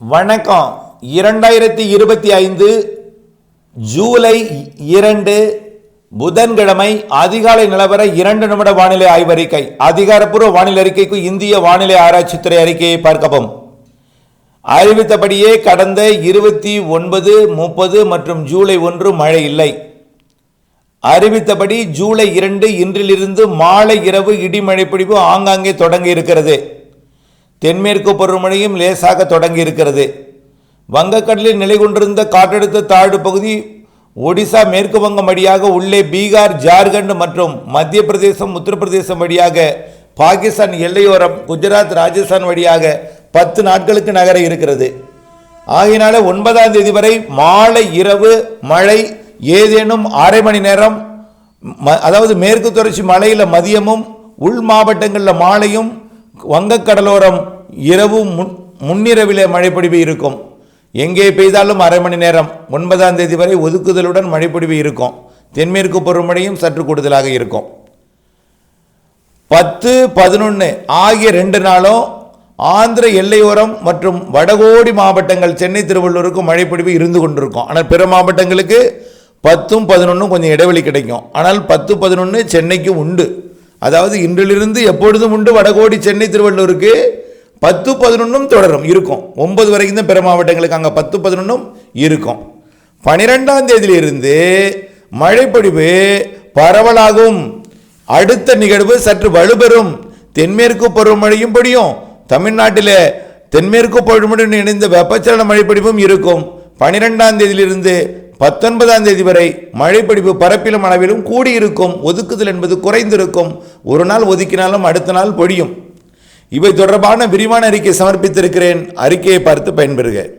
வணக்கம். இரண்டாயிரத்தி இருபத்தி ஐந்து ஜூலை இரண்டு புதன்கிழமை அதிகாலை நிலவர இரண்டு நிமிட வானிலை ஆய்வறிக்கை. அதிகாரப்பூர்வ வானிலை அறிக்கைக்கு இந்திய வானிலை ஆராய்ச்சித்துறை அறிக்கையை பார்க்கவும். அறிவித்தபடியே கடந்த இருபத்தி ஒன்பது முப்பது மற்றும் ஜூலை ஒன்று மழை இல்லை. அறிவித்தபடி ஜூலை இரண்டு இன்றிலிருந்து மாலை இரவு இடிமழை பிடிப்பு ஆங்காங்கே தொடங்கி இருக்கிறது. தென்மேற்கு பருவமழையும் லேசாக தொடங்கி இருக்கிறது வங்கக்கடலில் நிலை கொண்டிருந்த காற்றழுத்த தாழ்வு பகுதி ஒடிசா மேற்கு வங்கம் வழியாக உள்ளே பீகார் ஜார்க்கண்ட் மற்றும் மத்திய பிரதேசம் உத்தரப்பிரதேசம் வழியாக பாகிஸ்தான் எல்லையோரம் குஜராத் ராஜஸ்தான் வழியாக பத்து நாட்களுக்கு நகர இருக்கிறது. ஆகையினால ஒன்பதாம் தேதி வரை மாலை இரவு மழை ஏதேனும் அரை மணி நேரம் ம- அதாவது மேற்கு தொடர்ச்சி மலையில் மதியமும் உள் மாவட்டங்களில் மாலையும் வங்கக்கடலோரம் இரவு முன் முன்னிரவிலே மழைப்பொழிவு இருக்கும். எங்கே பெய்தாலும் அரை மணி நேரம் ஒன்பதாம் தேதி வரை ஒதுக்குதலுடன் மழைப்பொழிவு இருக்கும். தென்மேற்கு பருவமழையும் சற்று கூடுதலாக இருக்கும். பத்து பதினொன்று ஆகிய ரெண்டு நாளும் ஆந்திர எல்லையோரம் மற்றும் வடகோடி மாவட்டங்கள் சென்னை திருவள்ளூருக்கும் மழைப்பொழிவு இருந்து கொண்டிருக்கும். ஆனால் பிற மாவட்டங்களுக்கு பத்தும் பதினொன்றும் கொஞ்சம் இடைவெளி கிடைக்கும். ஆனால் பத்து பதினொன்று சென்னைக்கு உண்டு. அதாவது இன்றிலிருந்து எப்பொழுதும் உண்டு வடகோடி சென்னை திருவள்ளூருக்கு பத்து பதினொன்றும் தொடரும் இருக்கும். ஒன்பது வரைக்கும் தான் பிற மாவட்டங்களுக்கு அங்கே பத்து பதினொன்றும் இருக்கும். பனிரெண்டாம் தேதியிலிருந்து மழைப்பொழிவு பரவலாகும். அடுத்த நிகழ்வு சற்று வலுப்பெறும். தென்மேற்கு பருவமழையும் பொடியும் தமிழ்நாட்டில் தென்மேற்கு பருவமழையுடன் இணைந்த வெப்பச்சலன மழைப்பிடிப்பும் இருக்கும். பனிரெண்டாம் தேதியிலிருந்து பத்தொன்பதாம் தேதி வரை மழைப்பிடிப்பு பரப்பிலும் அளவிலும் கூடியிருக்கும். ஒதுக்குதல் என்பது குறைந்திருக்கும். ஒரு நாள் ஒதுக்கினாலும் அடுத்த நாள் பொழியும். இவை தொடர்பான விரிவான அறிக்கை சமர்ப்பித்திருக்கிறேன். அறிக்கையை பார்த்து பயன்பெறுக.